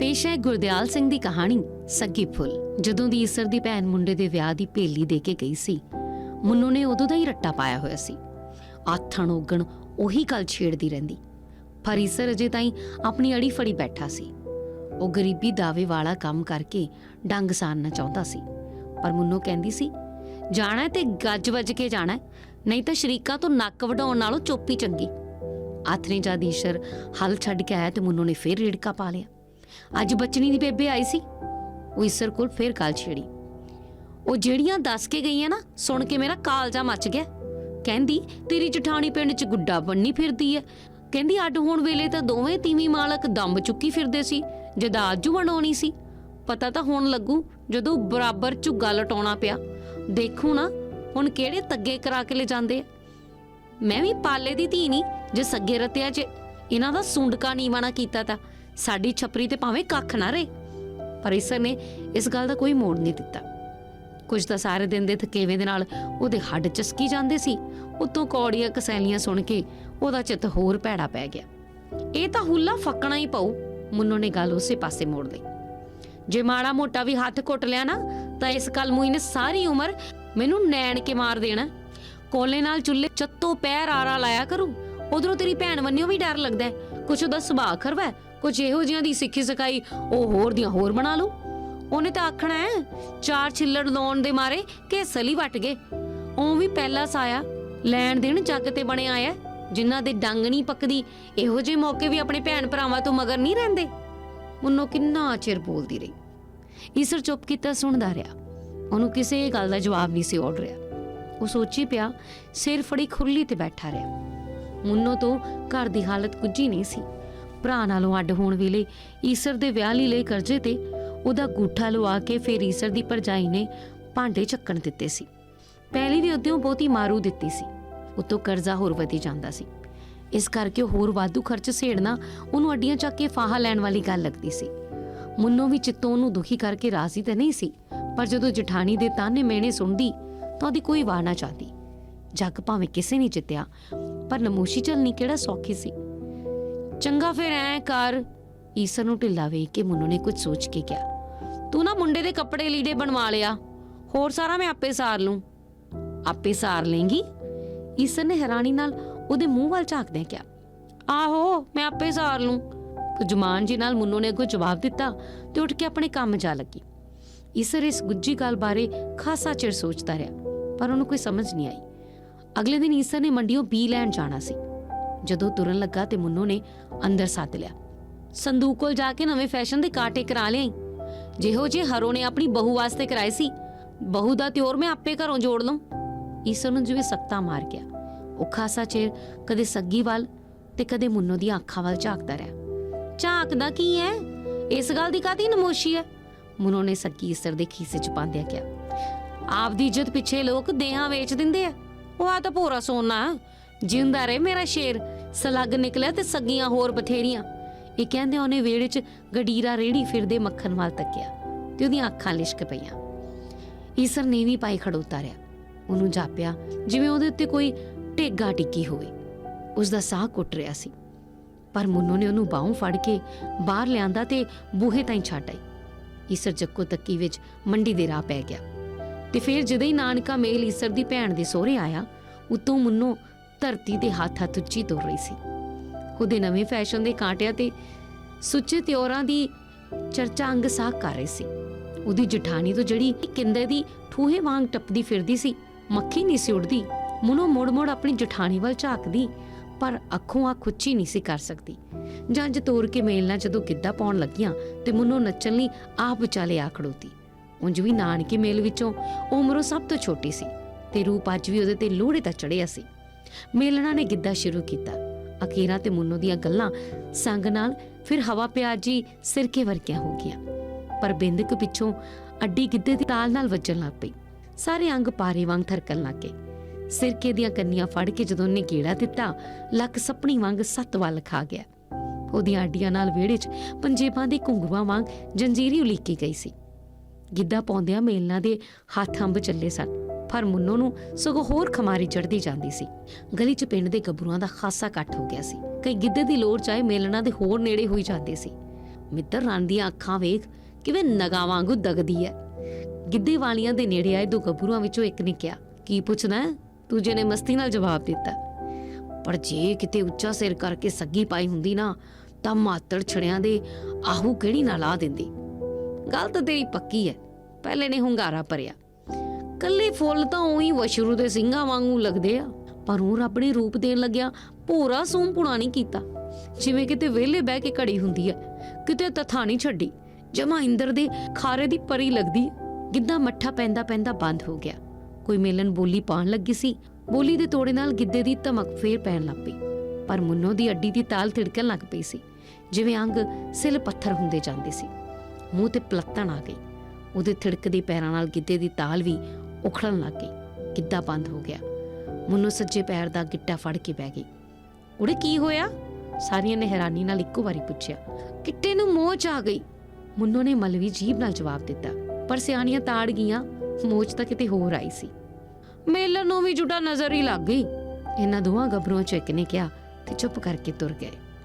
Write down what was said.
ਪੇਸ਼ ਹੈ ਗੁਰਦਿਆਲ ਸਿੰਘ ਦੀ ਕਹਾਣੀ, ਸੱਗੀ ਫੁੱਲ, ਜਦੋਂ ਦੀ ਈਸਰ ਦੀ ਭੈਣ ਮੁੰਡੇ ਦੇ ਵਿਆਹ ਦੀ ਭੇਲੀ ਦੇ ਕੇ ਗਈ ਸੀ। ਮੁੰਨੂ ਨੇ ਉਦੋਂ ਦਾ ਹੀ ਰੱਟਾ ਪਾਇਆ ਹੋਇਆ ਸੀ। ਆਥਣ ਉਗਣ ਉਹੀ ਗੱਲ ਛੇੜਦੀ ਰਹਿੰਦੀ। ਪਰ ਈਸਰ ਅਜੇ ਤਾਈਂ ਆਪਣੀ ਅੜੀ ਫੜੀ ਬੈਠਾ ਸੀ। ਉਹ ਗਰੀਬੀ ਦਾਅਵੇ ਵਾਲਾ ਕੰਮ ਕਰਕੇ ਡੰਗ ਸਾਰਨਾ ਚਾਹੁੰਦਾ ਸੀ। ਪਰ ਮੁੰਨੂ ਕਹਿੰਦੀ ਸੀ, ਜਾਣਾ ਹੈ ਤੇ ਗੱਜ ਵੱਜ ਕੇ ਜਾਣਾ ਨਹੀਂ ਤਾਂ ਸ਼ਰੀਕਾਂ ਤੋਂ ਨੱਕ ਵਢਾਉਣ ਨਾਲੋਂ ਚੋਪੀ ਚੰਗੀ। ਆਥਰੇ ਜਦ ਈਸ਼ਰ ਹਲ ਛੱਡ ਕੇ ਆਇਆ ਤੇ ਮੁੰਨੂ ਨੇ ਫੇਰ ਰੇੜਕਾ ਪਾ ਲਿਆ। ਅੱਜ ਬਚਨੀ ਦੀ ਬੇਬੇ ਆਈ ਸੀ। ਉਹ ਈਸ਼ਰ ਕੋਲ ਫੇਰ ਗੱਲ ਛੇੜੀ। ਉਹ ਜਿਹੜੀਆਂ ਦੱਸ ਕੇ ਗਈਆਂ ਨਾ, ਸੁਣ ਕੇ ਮੇਰਾ ਕਾਲਜਾ ਮੱਚ ਗਿਆ। ਕਹਿੰਦੀ, ਤੇਰੀ ਜਠਾਣੀ ਪਿੰਡ 'ਚ ਗੁੱਡਾ ਬੰਨੀ ਫਿਰਦੀ ਐ। ਕਹਿੰਦੀ, ਅੱਡ ਹੋਣ ਵੇਲੇ ਤਾਂ ਦੋਵੇਂ ਤੀਵੀਂ ਮਾਲਕ ਦੰਬ ਚੁੱਕੀ ਫਿਰਦੇ ਸੀ, ਜਦ ਆਜੂ ਬਣਾਉਣੀ ਸੀ। ਪਤਾ ਤਾਂ ਹੁਣ ਲੱਗੂ, ਜਦੋਂ ਬਰਾਬਰ ਝੁੱਗਾ ਲਟਾਉਣਾ ਪਿਆ। ਦੇਖੂ ਨਾ, ਹੁਣ ਕਿਹੜੇ ਤੱਗੇ ਕਰਾ ਕੇ ਲੈ ਜਾਂਦੇ ਆ ਮੈਂ ਵੀ ਪਾਲੇ ਦੀ ਧੀ ਨਹੀਂ ਜੇ ਸੱਗੇ ਰਤਿਆ 'ਚ ਇਹਨਾਂ ਦਾ ਸੁੰਡਕਾ ਨੀਵਾਂ ਕੀਤਾ ਤਾਂ। ਸਾਡੀ ਛਪਰੀ ਤੇ ਭਾਵੇਂ ਕੱਖ ਨਾ ਰਹੇ। ਪਰ ਈਸਰ ਨੇ ਇਸ ਗੱਲ ਦਾ ਕੋਈ ਮੋੜ ਨਹੀਂ ਦਿੱਤਾ। ਕੁਝ ਤਾਂ ਸਾਰੇ ਦਿਨ ਦੇ ਥਕੇਵੇਂ ਦੇ ਨਾਲ ਉਹਦੇ ਹੱਡ ਚਸਕੀ ਜਾਂਦੇ ਸੀ। ਉਤੋਂ ਕੌੜੀਆਂ ਕਸੈਲੀਆਂ ਸੁਣ ਕੇ ਉਹਦਾ ਚਿੱਤ ਹੋਰ ਭੈੜਾ ਪੈ ਗਿਆ। ਇਹ ਤਾਂ ਹੁੱਲਾ ਫੱਕਣਾ ਹੀ ਪਊ, ਮੁੰਨੋ ਨੇ ਗੱਲ ਉਸੇ ਪਾਸੇ ਮੋੜ ਲਈ। ਜੇ ਮਾੜਾ ਮੋਟਾ ਵੀ ਹੱਥ ਘੁੱਟ ਲਿਆ ਨਾ, ਤਾਂ ਇਸ ਕਲਮੂਈ ਨੇ ਸਾਰੀ ਉਮਰ ਮੈਨੂੰ ਨੈਣ ਕੇ ਮਾਰ ਦੇਣਾ। ਕੋਲੇ ਨਾਲ ਚੁੱਲ੍ਹੇ ਚੱਤੋ ਪੈਰ ਆਰਾ ਲਾਇਆ ਕਰੂ। ਉਧਰੋਂ ਤੇਰੀ ਭੈਣ ਵੰਨਿਓ ਵੀ ਡਰ ਲੱਗਦਾ ਕੁਛ ਉਹਦਾ ਸੁਭਾਅ ਖਰਵਾ ਹੈ, ਕੁਛ ਇਹੋ ਜਿਹੀਆਂ ਦੀ ਸਿੱਖੀ ਸਿਖਾਈ ਉਹ ਹੋਰ ਦੀਆਂ ਹੋਰ ਬਣਾ ਲੂ ਉਹਨੇ ਤਾਂ ਆਖਣਾ ਹੈ ਚਾਰ ਛਿੱਲੜ ਲਾਉਣ ਦੇ ਮਾਰੇ ਕਿ ਸਲੀ ਵੱਟ ਗਏ। ਉਹ ਵੀ ਪਹਿਲਾ ਸਾਇਆ ਲੈਣ ਦੇਣ ਜੱਗ ਤੇ ਬਣਿਆ ਆਇਆ ਜਿਨ੍ਹਾਂ ਦੇ ਡੰਗ ਨਹੀਂ ਪੱਕਦੀ ਇਹੋ ਜਿਹੇ ਮੌਕੇ ਵੀ ਆਪਣੇ ਭੈਣ ਭਰਾਵਾਂ ਤੋਂ ਮਗਰ ਨਹੀਂ ਰਹਿੰਦੇ। ਮੁੰਨੋ ਕਿੰਨਾ ਚਿਰ ਬੋਲਦੀ ਰਹੀ। ਈਸਰ ਚੁੱਪ ਕੀਤਾ ਸੁਣਦਾ ਰਿਹਾ। ਉਹਨੂੰ ਕਿਸੇ ਗੱਲ ਦਾ ਜਵਾਬ ਨਹੀਂ ਸੀ ਔੜ ਰਿਹਾ। ਉਹ ਸੋਚੀ ਪਿਆ ਸਿਰ ਫੜੀ ਖੁਰਲੀ ਤੇ ਬੈਠਾ ਰਿਹਾ। ਮੁੰਨੋ ਤੋਂ ਘਰ ਦੀ ਹਾਲਤ ਕੁਝ ਨਹੀਂ ਸੀ। ਭਰਾ ਨਾਲੋਂ ਅੱਡ ਹੋਣ ਵੇਲੇ ਈਸਰ ਦੇ ਵਿਆਹ ਲਈ ਲਈ ਕਰਜ਼ੇ ਤੇ ਉਹਦਾ ਗੂਠਾ ਲਵਾ ਕੇ ਫਿਰ ਈਸਰ ਦੀ ਪਰਜਾਈ ਨੇ ਭਾਂਡੇ ਚੱਕਣ ਦਿੱਤੇ ਸੀ। ਪਹਿਲੀ ਵੀ ਉਹਦੇ ਬਹੁਤੀ ਮਾਰੂ ਦਿੱਤੀ ਸੀ। ਉਤੋਂ ਕਰਜ਼ਾ ਹੋਰ ਵਧੀ ਜਾਂਦਾ ਸੀ। ਇਸ ਕਰਕੇ ਹੋਰ ਵਾਧੂ ਖਰਚ ਸੇੜਨਾ ਉਹਨੂੰ ਅੱਡੀਆਂ ਚੱਕ ਕੇ ਫਾਹਾ ਲੈਣ ਵਾਲੀ ਗੱਲ ਲੱਗਦੀ ਸੀ। ਮੁੰਨੋ ਵੀ ਚਿੱਤੋਂ ਉਹਨੂੰ ਦੁਖੀ ਕਰਕੇ ਰਾਜ਼ੀ ਤਾਂ ਨਹੀਂ ਸੀ, ਪਰ ਜਦੋਂ ਜਠਾਣੀ ਦੇ ਤਾਨੇ ਮੇਣੇ ਸੁਣਦੀ ਤਾਂ ਉਹਦੀ ਕੋਈ ਵਾਹ ਨਾ ਚਾਹਦੀ। ਜੱਗ ਭਾਵੇਂ ਕਿਸੇ ਨਹੀਂ ਜਿੱਤਿਆ, ਪਰ ਨਮੋਸ਼ੀ ਚੱਲਣੀ ਕਿਹੜਾ ਸੌਖੀ ਸੀ? ਚੰਗਾ ਫਿਰ ਐ ਕਰ। ਈਸਰ ਨੂੰ ਢਿੱਲਾ ਵੇਖ ਕੇ ਮੁੰਨੋ ਨੇ ਕੁਝ ਸੋਚ ਕੇ ਕਿਹਾ, ਤੂੰ ਨਾ ਮੁੰਡੇ ਦੇ ਕੱਪੜੇ ਲੀੜੇ ਬਣਵਾ ਲਿਆ, ਹੋਰ ਸਾਰਾ ਮੈਂ ਆਪੇ ਸਾਰ ਲੂੰ। ਆਪੇ ਸਾਰ ਲੇਂਗੀ ਈਸਰ ਨੇ ਹੈਰਾਨੀ ਨਾਲ ਉਹਦੇ ਮੂੰਹ ਵੱਲ ਝਾਕਦਿਆਂ ਕਿਹਾ, ਆਹੋ, ਮੈਂ ਆਪੇ ਸਾਰ ਲੂੰ। ਕੁਜਮਾਨ ਜੀ ਨਾਲ ਮੁੰਨੋ ਨੇ ਅੱਗੋਂ ਜਵਾਬ ਦਿੱਤਾ ਤੇ ਉੱਠ ਕੇ ਆਪਣੇ ਕੰਮ ਜਾ ਲੱਗੀ। ਈਸਰ ਇਸ ਗੁੱਜੀ ਗੱਲ ਬਾਰੇ ਖਾਸਾ ਚਿਰ ਸੋਚਦਾ ਰਿਹਾ, ਪਰ ਉਹਨੂੰ ਕੋਈ ਸਮਝ ਨਹੀਂ ਆਈ। ਅਗਲੇ ਦਿਨ ਈਸਰ ਨੇ ਮੰਡੀੋਂ ਬੀ ਲੈਣ ਜਾਣਾ ਸੀ। ਜਦੋਂ ਤੁਰਨ ਲੱਗਾ ਤੇ ਮੁੰਨੋ ਨੇ ਅੰਦਰ ਸੱਦ ਲਿਆ। ਸੰਦੂਕ ਕੋਲ ਜਾ ਕੇ ਨਵੇਂ ਫੈਸ਼ਨ ਦੇ ਕਾਟੇ ਕਰਾ ਲਿਆਈ ਜਿਹੋ ਜੇ ਹਰੋ ਨੇ ਆਪਣੀ ਬਹੂ ਵਾਸਤੇ ਕਰਾਏ ਸੀ, ਬਹੂ ਦਾ ਤਿਉਰ ਮੈਂ ਆਪੇ ਘਰੋਂ ਜੋੜ ਲਵਾਂ ਈਸਰ ਨੂੰ ਜਿਵੇਂ ਸਖਤਾ ਮਾਰ ਗਿਆ। ਉਹ ਖਾਸਾ ਚਿਰ ਕਦੇ ਸੱਗੀ ਵੱਲ ਤੇ ਕਦੇ ਮੁੰਨੋ ਦੀਆਂ ਅੱਖਾਂ ਵੱਲ ਝਾਕਦਾ ਰਿਹਾ। ਝਾਕਦਾ ਕੀ ਹੈ ਇਸ ਗੱਲ ਦੀ ਕਾਦੀ ਨਮੋਸ਼ੀ ਹੈ ਮੁੰਨੋ ਨੇ ਸੱਗੀ ਈਸਰ ਦੇ ਖੀਸੇ ਚ ਪਾਉਂਦਿਆ ਕਿਹਾ। ਆਪਦੀ ਇੱਜ਼ਤ ਪਿੱਛੇ ਲੋਕ ਦੇਹਾਂ ਵੇਚ ਦਿੰਦੇ ਆ। ਉਹ ਆ ਤਾਂ ਭੋਰਾ ਸੋਨਾ। ਜਿੰਦਾ ਰਹੇ ਮੇਰਾ ਸ਼ੇਰ। ਸਲੱਗ ਨਿਕਲਿਆ ਤੇ ਸੱਗੀਆਂ ਹੋਰ ਬਥੇਰੀਆਂ। ਇਹ ਕਹਿੰਦੇ ਉਹਨੇ ਵੇੜੇ 'ਚ ਗਡੀਰਾ ਰੇੜੀ ਫਿਰਦੇ ਮੱਖਣ ਵੱਲ ਤੱਕਿਆ ਤੇ ਉਹਦੀਆਂ ਅੱਖਾਂ ਲਿਸ਼ਕ ਪਈਆਂ। ਈਸਰ ਨੇ ਵੀ ਪਾਈ ਖੜੋਤਾ ਰਿਹਾ ਉਹਨੂੰ ਜਾਪਿਆ, ਜਿਵੇਂ ਉਹਦੇ ਉੱਤੇ ਕੋਈ ਢੇਗਾ ਟਿੱਕੀ ਹੋਵੇ। ਉਸ ਦਾ ਸਾਹ ਘੁੱਟ ਰਿਹਾ ਸੀ। ਪਰ ਮੁੰਨੋ ਨੇ ਉਹਨੂੰ ਬਾਹੋਂ ਫੜ ਕੇ ਬਾਹਰ ਲਿਆਂਦਾ ਤੇ ਬੂਹੇ ਤਾਈਂ ਛੱਡ ਆਈ। ਈਸਰ ਜੱਕੋ ਤੱਕੀ ਵਿੱਚ ਮੰਡੀ ਦੇ ਰਾਹ ਪੈ ਗਿਆ। ਤੇ ਫਿਰ ਜਦੋਂ ਹੀ ਨਾਨਕਾ ਮੇਲ ਈਸਰ ਦੀ ਭੈਣ ਦੇ ਸਹੁਰੇ ਆਇਆ, ਉਤੋਂ ਮੁੰਨੋ ਧਰਤੀ ਦੇ ਹੱਥ ਹੱਥ ਉੱਚੀ ਤੁਰ ਰਹੀ ਸੀ। ਉਹਦੇ ਨਵੇਂ ਫੈਸ਼ਨ ਦੇ ਕਾਂਟਿਆਂ ਤੇ ਸੁੱਚੇ ਤਿਉਰਾਂ ਦੀ ਚਰਚਾ ਅੰਗ ਸਾਖ ਕਰ ਰਹੀ ਸੀ। ਉਹਦੀ ਜਠਾਣੀ ਤੋਂ ਜਿਹੜੀ ਕਿੰਦੇ ਦੀ ਠੂਹੇ ਵਾਂਗ ਟੱਪਦੀ ਫਿਰਦੀ ਸੀ, ਮੱਖੀ ਨਹੀਂ ਸੀ ਉੱਡਦੀ ਮੁਨੋ ਮੋੜ-ਮੋੜ ਆਪਣੀ ਜਠਾਣੀ ਵੱਲ ਝਾਕਦੀ, ਪਰ ਅੱਖੋਂ ਅੱਖ ਉੱਚੀ ਨਹੀਂ ਸੀ ਕਰ ਸਕਦੀ। ਜੰਜ ਤੋਰ ਕੇ ਮੇਲ ਨਾਲ ਜਦੋਂ ਗਿੱਧਾ ਪਾਉਣ ਲੱਗੀਆਂ ਤੇ ਮੁੰਨੋ ਨੱਚਣ ਲਈ ਆਪ ਵਿਚਾਲੇ ਆ ਖੜੋਤੀ। ਉਂਝ ਵੀ ਨਾਨਕੇ ਮੇਲ ਵਿੱਚੋਂ ਉਮਰੋਂ ਸਭ ਤੋਂ ਛੋਟੀ ਸੀ ਤੇ ਰੂਪ ਅੱਜ ਵੀ ਉਹਦੇ ਤੇ ਲੋਹੜੇ ਤਾਂ ਚੜਿਆ ਸੀ। ਮੇਲਣਾ ਨੇ ਗਿੱਧਾ ਸ਼ੁਰੂ ਕੀਤਾ। ਅਕੀਰਾ ਤੇ ਮੁੰਨੋ ਦੀਆਂ ਗੱਲਾਂ ਸੰਗ ਨਾਲ ਫਿਰ ਹਵਾ ਪਿਆਜੀ ਸਿਰਕੇ ਵਰਗੀਆਂ ਹੋ ਗਈਆਂ। ਪਰ ਬਿੰਦਕ ਪਿੱਛੋਂ ਅੱਡੀ ਗਿੱਧੇ ਦੀ ਤਾਲ ਨਾਲ ਵੱਜਣ ਲੱਗ ਪਈ। ਸਾਰੇ ਅੰਗ ਪਾਰੇ ਵਾਂਗ ਥਰਕਣ ਲੱਗੇ ਸਿਰਕੇ ਦੀਆਂ ਕੰਨੀਆਂ ਫੜ ਕੇ ਜਦੋਂ ਉਹਨੇ ਗੇੜਾ ਦਿੱਤਾ, ਲੱਕ ਸੱਪਣੀ ਵਾਂਗ ਸੱਤ ਵੱਲ ਖਾ ਗਿਆ। ਉਹਦੀਆਂ ਅੱਡੀਆਂ ਨਾਲ ਵਿਹੜੇ 'ਚ ਪੰਜੇਬਾਂ ਦੇ ਘੁੰਗਰੂਆਂ ਵਾਂਗ ਜੰਜੀਰੀ ਉਲੀਕੀ ਗਈ ਸੀ। ਗਿੱਧਾ ਪਾਉਂਦਿਆਂ ਮੇਲਣਾ ਦੇ ਹੱਥ ਅੰਬ ਚੱਲੇ ਸਨ। ਪਰ ਮੁੰਨੋ ਨੂੰ ਸਗੋਂ ਹੋਰ ਖਮਾਰੀ ਚੜਦੀ ਜਾਂਦੀ ਸੀ। ਗਲੀ 'ਚ ਪਿੰਡ ਦੇ ਗੱਭਰੂਆਂ ਦਾ ਖਾਸਾ ਇਕੱਠ ਹੋ ਗਿਆ ਸੀ। ਕਈ ਗਿੱਧੇ ਦੀ ਲੋੜ ਚਾਹੇ ਮੇਲਣਾ ਦੇ ਹੋਰ ਨੇੜੇ ਹੋਈ ਜਾਂਦੇ ਸੀ। ਮਿੱਤਰ ਰਨ ਦੀਆਂ ਅੱਖਾਂ ਵੇਖ ਕਿਵੇਂ ਨਗਾ ਵਾਂਗੂ ਦਗਦੀ ਐ। ਗਿੱਧੇ ਵਾਲੀਆਂ ਦੇ ਨੇੜੇ ਆਏ ਦੋ ਗੱਭਰੂਆਂ ਵਿੱਚੋਂ ਇੱਕ ਨੇ ਕਿਹਾ, ਕੀ ਪੁੱਛਣਾ ਹੈ?" ਦੂਜੇ ਨੇ ਮਸਤੀ ਨਾਲ ਜਵਾਬ ਦਿੱਤਾ। ਪਰ ਜੇ ਕਿਤੇ ਉੱਚਾ ਸਿਰ ਕਰਕੇ ਸੱਗੀ ਪਾਈ ਹੁੰਦੀ ਨਾ, ਤਾਂ ਮਾਤੜ ਛੜਿਆਂ ਦੇ ਆਹੂ ਕਿਹੜੀ ਨਾ ਲਾ ਦਿੰਦੀ। ਗੱਲ ਤਾਂ ਤੇਰੀ ਪੱਕੀ ਐ। ਪਹਿਲੇ ਨੇ ਹੁੰਗਾਰਾ ਭਰਿਆ। ਕੱਲੇ ਫੁੱਲ ਤਾਂ ਉਹੀ ਵਸ਼ਰੂ ਦੇ ਸਿੰਘਾਂ ਵਾਂਗੂ ਲੱਗਦੇ ਆ। ਪਰ ਉਹ ਰੱਬ ਨੇ ਰੂਪ ਦੇਣ ਲੱਗਿਆ, ਭੋਰਾ ਸੂਮ ਪੁਣਾ ਨਹੀਂ ਕੀਤਾ। ਜਿਵੇਂ ਕਿਤੇ ਵਿਹਲੇ ਬਹਿ ਕੇ ਘੜੀ ਹੁੰਦੀ ਐ ਕਿਤੇ ਤਥਾ ਨਹੀਂ ਛੱਡੀ, ਜਮਾ ਇੰਦਰ ਦੇ ਖਾਰੇ ਦੀ ਪਰੀ ਲੱਗਦੀ ਗਿੱਧਾ ਮੱਠਾ ਪੈਂਦਾ ਪੈਂਦਾ ਬੰਦ ਹੋ ਗਿਆ। ਕੋਈ ਮੇਲਨ ਬੋਲੀ ਪਾਣ ਲੱਗੀ ਸੀ, ਬੋਲੀ ਦੇ ਤੋੜੇ ਨਾਲ ਗਿੱਧੇ ਦੀ ਧਮਕ ਫੇਰ ਪੈਣ ਲੱਗ ਪਈ। ਪਰ ਮੁੰਨੋ ਦੀ ਅੱਡੀ ਦੀ ਤਾਲ ਥਿੜਕਣ ਲੱਗ ਪਈ ਸੀ, ਜਿਵੇਂ ਅੰਗ ਸਿਲ ਪੱਥਰ ਹੁੰਦੇ ਜਾਂਦੇ ਸੀ। ਮੂੰਹ ਤੇ ਪਲੱਤਣ ਆ ਗਈ। ਉਹਦੇ ਥਿੜਕਦੇ ਪੈਰਾਂ ਨਾਲ ਗਿੱਧੇ ਦੀ ਤਾਲ ਵੀ ਉਖੜਨ ਲੱਗ ਗਈ। ਗਿੱਧਾ ਬੰਦ ਹੋ ਗਿਆ। ਮੁੰਨੋ ਸੱਜੇ ਪੈਰ ਦਾ ਗਿੱਟਾ ਫੜ ਕੇ ਬਹਿ ਗਈ। ਉਹਦੇ ਕੀ ਹੋਇਆ? ਸਾਰੀਆਂ ਨੇ ਹੈਰਾਨੀ ਨਾਲ ਇੱਕੋ ਵਾਰੀ ਪੁੱਛਿਆ। ਕਿੱਟੇ ਨੂੰ ਮੋਚ ਆ ਗਈ। ਮੁੰਨੋ ਨੇ ਮਲਵੀ ਜੀਬ ਨਾਲ ਜਵਾਬ ਦਿੱਤਾ। ਪਰ ਸਿਆਣੀਆਂ ਤਾੜ ਗਈਆਂ। ਮੋਚ ਤਾਂ ਕਿਤੇ ਹੋਰ ਆਈ ਸੀ। ਮੇਲਨ ਨੂੰ ਵੀ ਜੁਟਾ ਨਜ਼ਰ ਹੀ ਲੱਗ ਗਈ। ਇਹਨਾਂ ਦੋਵਾਂ ਗੱਭਰੂਆਂ ਚੋਂ ਇੱਕ ਨੇ ਕਿਹਾ ਤੇ ਚੁੱਪ ਕਰਕੇ ਤੁਰ ਗਏ।